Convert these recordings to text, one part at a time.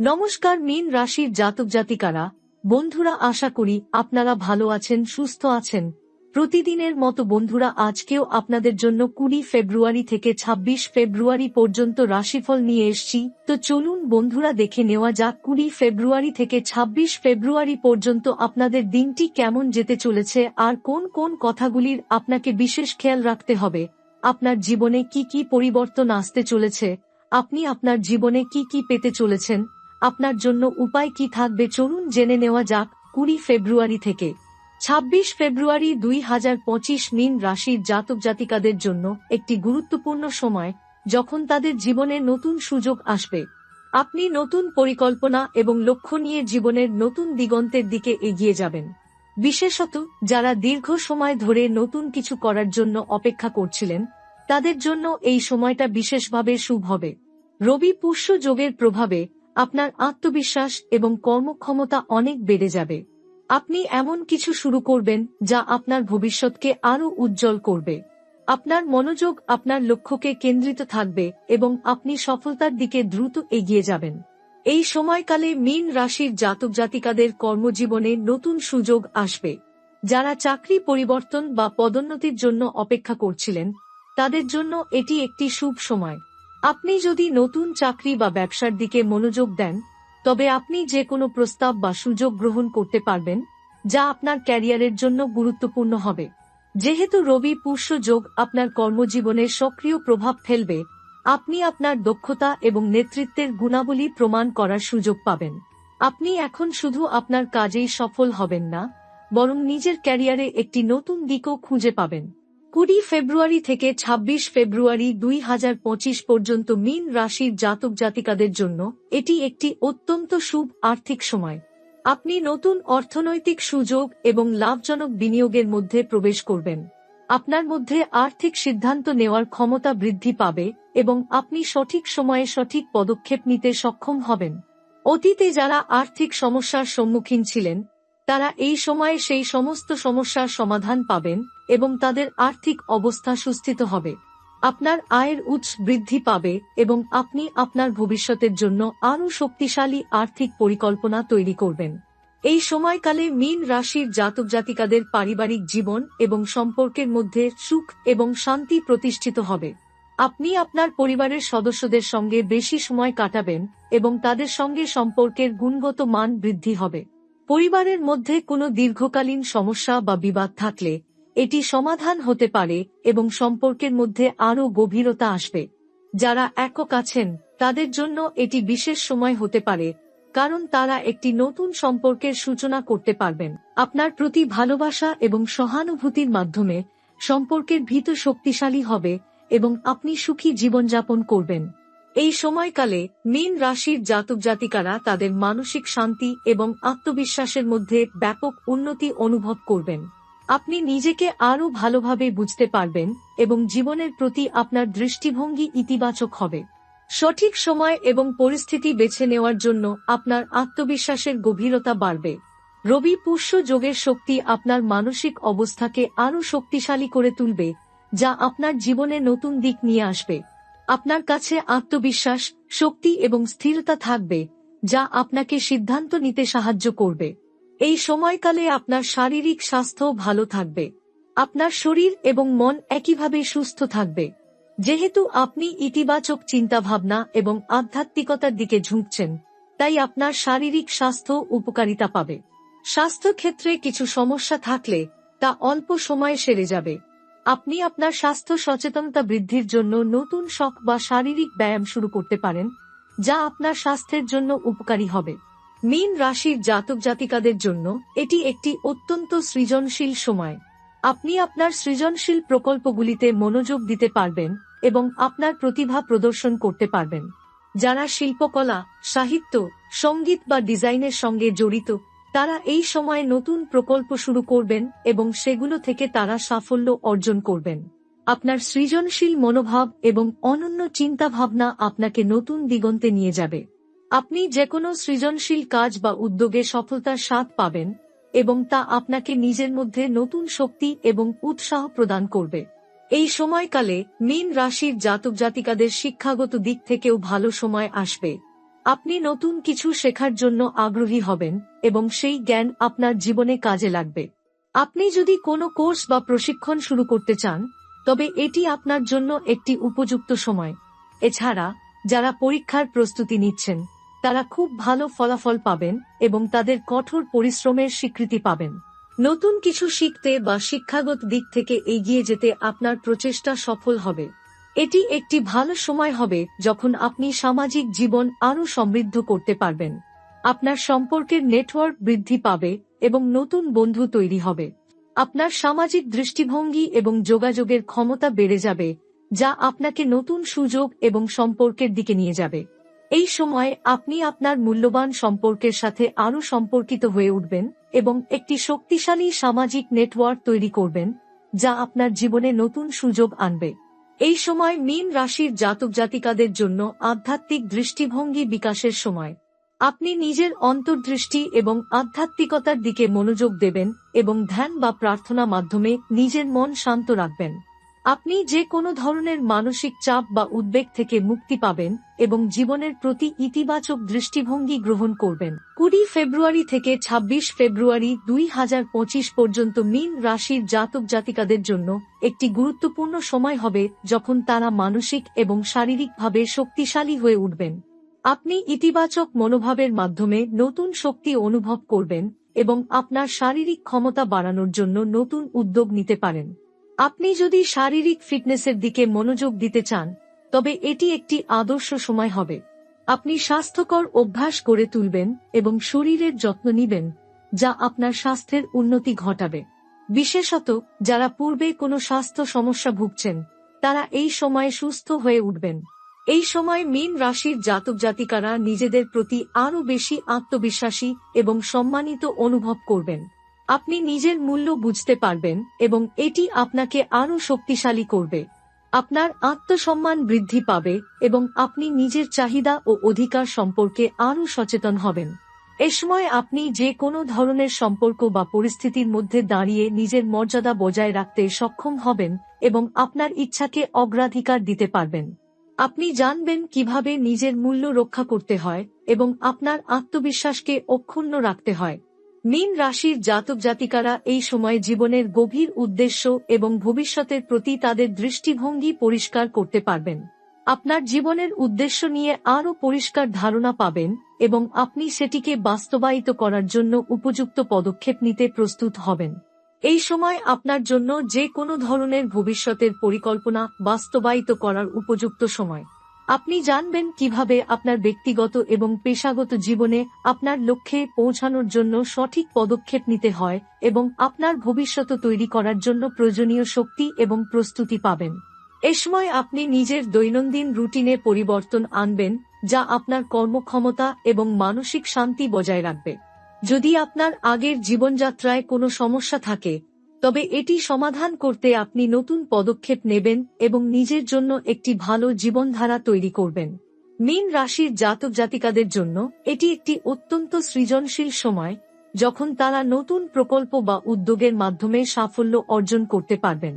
নমস্কার, মীন রাশির জাতক জাতিকারা। বন্ধুরা, আশা করি আপনারা ভালো আছেন, সুস্থ আছেন। প্রতিদিনের মতো বন্ধুরা, আজকেও আপনাদের জন্য কুড়ি ফেব্রুয়ারি থেকে ২৬ ফেব্রুয়ারি পর্যন্ত রাশিফল নিয়ে এসছি। তো চলুন বন্ধুরা, দেখে নেওয়া যাক কুড়ি ফেব্রুয়ারি থেকে ২৬ ফেব্রুয়ারি পর্যন্ত আপনাদের দিনটি কেমন যেতে চলেছে আর কোন কোন কথাগুলির আপনাকে বিশেষ খেয়াল রাখতে হবে। আপনার জীবনে কি কি পরিবর্তন আসতে চলেছে? আপনি আপনার জীবনে কি কি পেতে চলেছেন? আপনার জন্য উপায় কি থাকবে চলুন জেনে নেওয়া যাক কুড়ি ফেব্রুয়ারি থেকে। ২৬ ফেব্রুয়ারি দুই হাজার পঁচিশ মিন রাশির জাতক জাতিকাদের জন্য একটি গুরুত্বপূর্ণ সময়, যখন তাদের জীবনে নতুন সুযোগ আসবে। আপনি নতুন পরিকল্পনা এবং লক্ষ্য নিয়ে জীবনের নতুন দিগন্তের দিকে এগিয়ে যাবেন। বিশেষত যারা দীর্ঘ সময় ধরে নতুন কিছু করার জন্য অপেক্ষা করছিলেন, তাদের জন্য এই সময়টা বিশেষভাবে শুভ হবে। রবি পুষ্য যোগের প্রভাবে আপনার আত্মবিশ্বাস এবং কর্মক্ষমতা অনেক বেড়ে যাবে। আপনি এমন কিছু শুরু করবেন যা আপনার ভবিষ্যৎকে আরও উজ্জ্বল করবে। আপনার মনোযোগ আপনার লক্ষ্যকে কেন্দ্রিত থাকবে এবং আপনি সফলতার দিকে দ্রুত এগিয়ে যাবেন। এই সময়কালে মীন রাশির জাতক জাতিকাদের কর্মজীবনে নতুন সুযোগ আসবে। যারা চাকরি পরিবর্তন বা পদোন্নতির জন্য অপেক্ষা করছিলেন, তাদের জন্য এটি একটি শুভ সময়। আপনি যদি নতুন চাকরি বা ব্যবসার দিকে মনোযোগ দেন, তবে আপনি যে কোনো প্রস্তাব বা সুযোগ গ্রহণ করতে পারবেন, যা আপনার ক্যারিয়ারের জন্য গুরুত্বপূর্ণ হবে। যেহেতু রবি পুষ্য যোগ আপনার কর্মজীবনে সক্রিয় প্রভাব ফেলবে, আপনি আপনার দক্ষতা এবং নেতৃত্বের গুণাবলী প্রমাণ করার সুযোগ পাবেন। আপনি এখন শুধু আপনার কাজেই সফল হবেন না, বরং নিজের ক্যারিয়ারে একটি নতুন দিকও খুঁজে পাবেন। কুড়ি ফেব্রুয়ারি থেকে ২৬ ফেব্রুয়ারি দুই হাজার পঁচিশ পর্যন্ত মিন রাশির জাতক জাতিকাদের জন্য এটি একটি অত্যন্ত শুভ আর্থিক সময়। আপনি নতুন অর্থনৈতিক সুযোগ এবং লাভজনক বিনিয়োগের মধ্যে প্রবেশ করবেন। আপনার মধ্যে আর্থিক সিদ্ধান্ত নেওয়ার ক্ষমতা বৃদ্ধি পাবে এবং আপনি সঠিক সময়ে সঠিক পদক্ষেপ নিতে সক্ষম হবেন। অতীতে যারা আর্থিক সমস্যার সম্মুখীন ছিলেন তারা এই সময়ে সেই সমস্ত সমস্যার সমাধান পাবেন এবং তাদের আর্থিক অবস্থা সুস্থিত হবে। আপনার আয়ের উৎস বৃদ্ধি পাবে এবং আপনি আপনার ভবিষ্যতের জন্য আরও শক্তিশালী আর্থিক পরিকল্পনা তৈরি করবেন। এই সময়কালে মীন রাশির জাতক জাতিকাদের পারিবারিক জীবন এবং সম্পর্কের মধ্যে সুখ এবং শান্তি প্রতিষ্ঠিত হবে। আপনি আপনার পরিবারের সদস্যদের সঙ্গে বেশি সময় কাটাবেন এবং তাদের সঙ্গে সম্পর্কের গুণগত মান বৃদ্ধি হবে। পরিবারের মধ্যে কোনো দীর্ঘকালীন সমস্যা বা বিবাদ থাকলে, এটি সমাধান হতে পারে এবং সম্পর্কের মধ্যে আরও গভীরতা আসবে। যারা একক আছেন, তাদের জন্য এটি বিশেষ সময় হতে পারে, কারণ তারা একটি নতুন সম্পর্কের সূচনা করতে পারবেন। আপনার প্রতি ভালোবাসা এবং সহানুভূতির মাধ্যমে সম্পর্কের ভীত শক্তিশালী হবে এবং আপনি সুখী জীবনযাপন করবেন। এই সময়কালে মীন রাশির জাতক জাতিকারা তাদের মানসিক শান্তি এবং আত্মবিশ্বাসের মধ্যে ব্যাপক উন্নতি অনুভব করবেন। আপনি নিজেকে আরও ভালোভাবে বুঝতে পারবেন এবং জীবনের প্রতি আপনার দৃষ্টিভঙ্গি ইতিবাচক হবে। সঠিক সময় এবং পরিস্থিতি বেছে নেওয়ার জন্য আপনার আত্মবিশ্বাসের গভীরতা বাড়বে। রবি পুষ্য যোগের শক্তি আপনার মানসিক অবস্থাকে আরও শক্তিশালী করে তুলবে, যা আপনার জীবনে নতুন দিক নিয়ে আসবে। আপনার কাছে আত্মবিশ্বাস, শক্তি এবং স্থিরতা থাকবে, যা আপনাকে সিদ্ধান্ত নিতে সাহায্য করবে। এই সময়কালে আপনার শারীরিক স্বাস্থ্য ভালো থাকবে। আপনার শরীর এবং মন একইভাবে সুস্থ থাকবে। যেহেতু আপনি ইতিবাচক চিন্তাভাবনা এবং আধ্যাত্মিকতার দিকে ঝুঁকছেন, তাই আপনার শারীরিক স্বাস্থ্য উপকারিতা পাবে। স্বাস্থ্য ক্ষেত্রে কিছু সমস্যা থাকলে তা অল্প সময়ে সেরে যাবে। আপনি আপনার স্বাস্থ্য সচেতনতা বৃদ্ধির জন্য নতুন শখ বা শারীরিক ব্যায়াম শুরু করতে পারেন, যা আপনার স্বাস্থ্যের জন্য উপকারী হবে। মীন রাশির জাতক জাতিকাদের জন্য এটি একটি অত্যন্ত সৃজনশীল সময়। আপনি আপনার সৃজনশীল প্রকল্পগুলিতে মনোযোগ দিতে পারবেন এবং আপনার প্রতিভা প্রদর্শন করতে পারবেন। যারা শিল্পকলা, সাহিত্য, সংগীত বা ডিজাইনের সঙ্গে জড়িত তারা এই সময়ে নতুন প্রকল্প শুরু করবেন এবং সেগুলো থেকে তারা সাফল্য অর্জন করবেন। আপনার সৃজনশীল মনোভাব এবং অনন্য চিন্তাভাবনা আপনাকে নতুন দিগন্তে নিয়ে যাবে। আপনি যে কোনো সৃজনশীল কাজ বা উদ্যোগে সফলতার স্বাদ পাবেন এবং তা আপনাকে নিজের মধ্যে নতুন শক্তি এবং উৎসাহ প্রদান করবে। এই সময়কালে মীন রাশির জাতক জাতিকাদের শিক্ষাগত দিক থেকেও ভালো সময় আসবে। আপনি নতুন কিছু শেখার জন্য আগ্রহী হবেন, এবং সেই জ্ঞান আপনার জীবনে কাজে লাগবে। আপনি যদি কোনো কোর্স বা প্রশিক্ষণ শুরু করতে চান, তবে এটি আপনার জন্য একটি উপযুক্ত সময়। এছাড়া, যারা পরীক্ষার প্রস্তুতি নিচ্ছেন, তারা খুব ভালো ফলাফল পাবেন এবং তাদের কঠোর পরিশ্রমের স্বীকৃতি পাবেন। নতুন কিছু শিখতে বা শিক্ষাগত দিক থেকে এগিয়ে যেতে আপনার প্রচেষ্টা সফল হবে। এটি একটি ভালো সময় হবে যখন আপনি সামাজিক জীবন আরও সমৃদ্ধ করতে পারবেন। আপনার সম্পর্কের নেটওয়ার্ক বৃদ্ধি পাবে এবং নতুন বন্ধু তৈরি হবে। আপনার সামাজিক দৃষ্টিভঙ্গি এবং যোগাযোগের ক্ষমতা বেড়ে যাবে, যা আপনাকে নতুন সুযোগ এবং সম্পর্কের দিকে নিয়ে যাবে। এই সময় আপনি আপনার মূল্যবান সম্পর্কের সাথে আরও সম্পর্কিত হয়ে উঠবেন এবং একটি শক্তিশালী সামাজিক নেটওয়ার্ক তৈরি করবেন, যা আপনার জীবনে নতুন সুযোগ আনবে। এই সময় মীন রাশির জাতক জাতিকাদের জন্য আধ্যাত্মিক দৃষ্টিভঙ্গি বিকাশের সময়। আপনি নিজের অন্তর্দৃষ্টি এবং আধ্যাত্মিকতার দিকে মনোযোগ দেবেন এবং ধ্যান বা প্রার্থনা মাধ্যমে নিজের মন শান্ত রাখবেন। আপনি যে কোনো ধরনের মানসিক চাপ বা উদ্বেগ থেকে মুক্তি পাবেন এবং জীবনের প্রতি ইতিবাচক দৃষ্টিভঙ্গি গ্রহণ করবেন। কুড়ি ফেব্রুয়ারি থেকে ২৬ ফেব্রুয়ারি দুই হাজার পঁচিশ পর্যন্ত মিন রাশির জাতক জাতিকাদের জন্য একটি গুরুত্বপূর্ণ সময় হবে যখন তারা মানসিক এবং শারীরিকভাবে শক্তিশালী হয়ে উঠবেন। আপনি ইতিবাচক মনোভাবের মাধ্যমে নতুন শক্তি অনুভব করবেন এবং আপনার শারীরিক ক্ষমতা বাড়ানোর জন্য নতুন উদ্যোগ নিতে পারেন। আপনি যদি শারীরিক ফিটনেসের দিকে মনোযোগ দিতে চান, তবে এটি একটি আদর্শ সময় হবে। আপনি স্বাস্থ্যকর অভ্যাস করে তুলবেন এবং শরীরের যত্ন নিবেন, যা আপনার স্বাস্থ্যের উন্নতি ঘটাবে। বিশেষত, যারা পূর্বে কোনো স্বাস্থ্য সমস্যা ভুগছেন, তারা এই সময়ে সুস্থ হয়ে উঠবেন। এই সময় মীন রাশির জাতক জাতিকারা নিজেদের প্রতি আরও বেশি আত্মবিশ্বাসী এবং সম্মানিত অনুভব করবেন। আপনি নিজের মূল্য বুঝতে পারবেন এবং এটি আপনাকে আরও শক্তিশালী করবে। আপনার আত্মসম্মান বৃদ্ধি পাবে এবং আপনি নিজের চাহিদা ও অধিকার সম্পর্কে আরও সচেতন হবেন। এ সময় আপনি যে কোনো ধরনের সম্পর্ক বা পরিস্থিতির মধ্যে দাঁড়িয়ে নিজের মর্যাদা বজায় রাখতে সক্ষম হবেন এবং আপনার ইচ্ছাকে অগ্রাধিকার দিতে পারবেন। আপনি জানবেন কীভাবে নিজের মূল্য রক্ষা করতে হয় এবং আপনার আত্মবিশ্বাসকে অক্ষুণ্ণ রাখতে হয়। মীন রাশির জাতক জাতিকারা এই সময় জীবনের গভীর উদ্দেশ্য এবং ভবিষ্যতের প্রতি তাদের দৃষ্টিভঙ্গি পরিষ্কার করতে পারবেন। আপনার জীবনের উদ্দেশ্য নিয়ে আরও পরিষ্কার ধারণা পাবেন এবং আপনি সেটিকে বাস্তবায়িত করার জন্য উপযুক্ত পদক্ষেপ নিতে প্রস্তুত হবেন। এই সময় আপনার জন্য যে কোনো ধরনের ভবিষ্যতের পরিকল্পনা বাস্তবায়িত করার উপযুক্ত সময়। আপনি জানবেন কীভাবে আপনার ব্যক্তিগত এবং পেশাগত জীবনে আপনার লক্ষ্যে পৌঁছানোর জন্য সঠিক পদক্ষেপ নিতে হয় এবং আপনার ভবিষ্যৎ তৈরি করার জন্য প্রয়োজনীয় শক্তি এবং প্রস্তুতি পাবেন। এ সময় আপনি নিজের দৈনন্দিন রুটিনে পরিবর্তন আনবেন, যা আপনার কর্মক্ষমতা এবং মানসিক শান্তি বজায় রাখবে। যদি আপনার আগের জীবনযাত্রায় কোনো সমস্যা থাকে তবে এটি সমাধান করতে আপনি নতুন পদক্ষেপ নেবেন এবং নিজের জন্য একটি ভালো জীবনধারা তৈরি করবেন। মীন রাশির জাতক জাতিকাদের জন্য এটি একটি অত্যন্ত সৃজনশীল সময়, যখন তারা নতুন প্রকল্প বা উদ্যোগের মাধ্যমে সাফল্য অর্জন করতে পারবেন।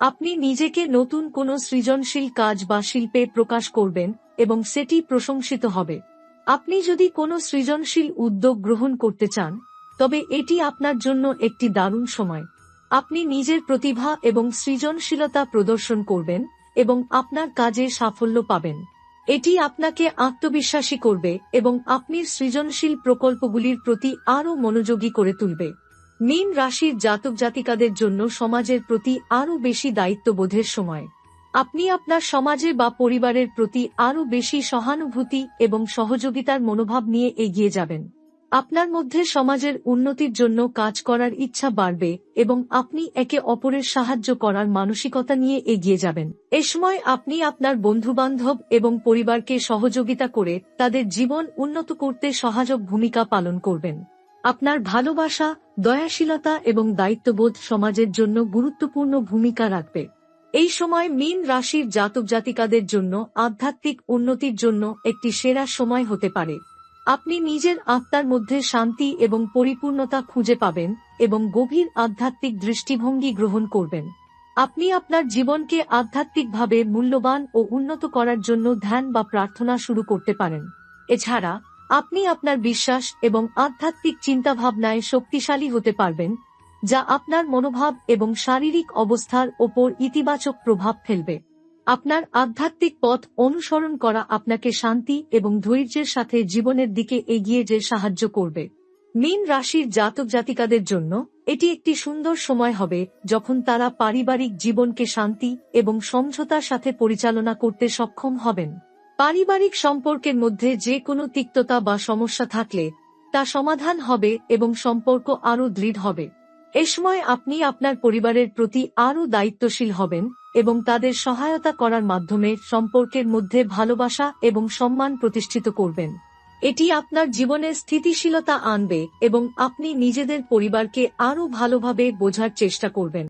আপনি নিজেকে নতুন কোনো সৃজনশীল কাজ বা শিল্পে প্রকাশ করবেন এবং সেটি প্রশংসিত হবে। আপনি যদি কোনো সৃজনশীল উদ্যোগ গ্রহণ করতে চান, তবে এটি আপনার জন্য একটি দারুণ সময়। আপনি নিজের প্রতিভা এবং সৃজনশীলতা প্রদর্শন করবেন এবং আপনার কাজে সাফল্য পাবেন। এটি আপনাকে আত্মবিশ্বাসী করবে এবং আপনি সৃজনশীল প্রকল্পগুলির প্রতি আরও মনোযোগী করে তুলবে। মীন রাশির জাতক জাতিকাদের জন্য সমাজের প্রতি আরও বেশি দায়িত্ববোধের সময়। আপনি আপনার সমাজে বা পরিবারের প্রতি আরও বেশি সহানুভূতি এবং সহযোগিতার মনোভাব নিয়ে এগিয়ে যাবেন। আপনার মধ্যে সমাজের উন্নতির জন্য কাজ করার ইচ্ছা বাড়বে এবং আপনি একে অপরের সাহায্য করার মানসিকতা নিয়ে এগিয়ে যাবেন। এ সময় আপনি আপনার বন্ধুবান্ধব এবং পরিবারকে সহযোগিতা করে তাদের জীবন উন্নত করতে সহায়ক ভূমিকা পালন করবেন। আপনার ভালোবাসা, দয়াশীলতা এবং দায়িত্ববোধ সমাজের জন্য গুরুত্বপূর্ণ ভূমিকা রাখবে। এই সময় মীন রাশির জাতক জাতিকাদের জন্য আধ্যাত্মিক উন্নতির জন্য একটি সেরা সময় হতে পারে। আপনি নিজের আত্মার মধ্যে শান্তি এবং পরিপূর্ণতা খুঁজে পাবেন এবং গভীর আধ্যাত্মিক দৃষ্টিভঙ্গি গ্রহণ করবেন। আপনি আপনার জীবনকে আধ্যাত্মিকভাবে মূল্যবান ও উন্নত করার জন্য ধ্যান বা প্রার্থনা শুরু করতে পারেন। এছাড়া, আপনি আপনার বিশ্বাস এবং আধ্যাত্মিক চিন্তাভাবনায় শক্তিশালী হতে পারবেন, যা আপনার মনোভাব এবং শারীরিক অবস্থার ওপর ইতিবাচক প্রভাব ফেলবে। আপনার আধ্যাত্মিক পথ অনুসরণ করা আপনাকে শান্তি এবং ধৈর্যের সাথে জীবনের দিকে এগিয়ে যেতে সাহায্য করবে। মীন রাশির জাতক জাতিকাদের জন্য এটি একটি সুন্দর সময় হবে যখন তারা পারিবারিক জীবনকে শান্তি এবং সমঝোতার সাথে পরিচালনা করতে সক্ষম হবেন। পারিবারিক সম্পর্কের মধ্যে যে কোনো তিক্ততা বা সমস্যা থাকলে তা সমাধান হবে এবং সম্পর্ক আরও দৃঢ় হবে। এ সময় আপনি আপনার পরিবারের প্রতি আরও দায়িত্বশীল হবেন এবং তাদের সহায়তা করার মাধ্যমে সম্পর্কের মধ্যে ভালোবাসা এবং সম্মান প্রতিষ্ঠিত করবেন। এটি আপনার জীবনে স্থিতিশীলতা আনবে এবং আপনি নিজেদের পরিবারকে আরও ভালোভাবে বোঝার চেষ্টা করবেন।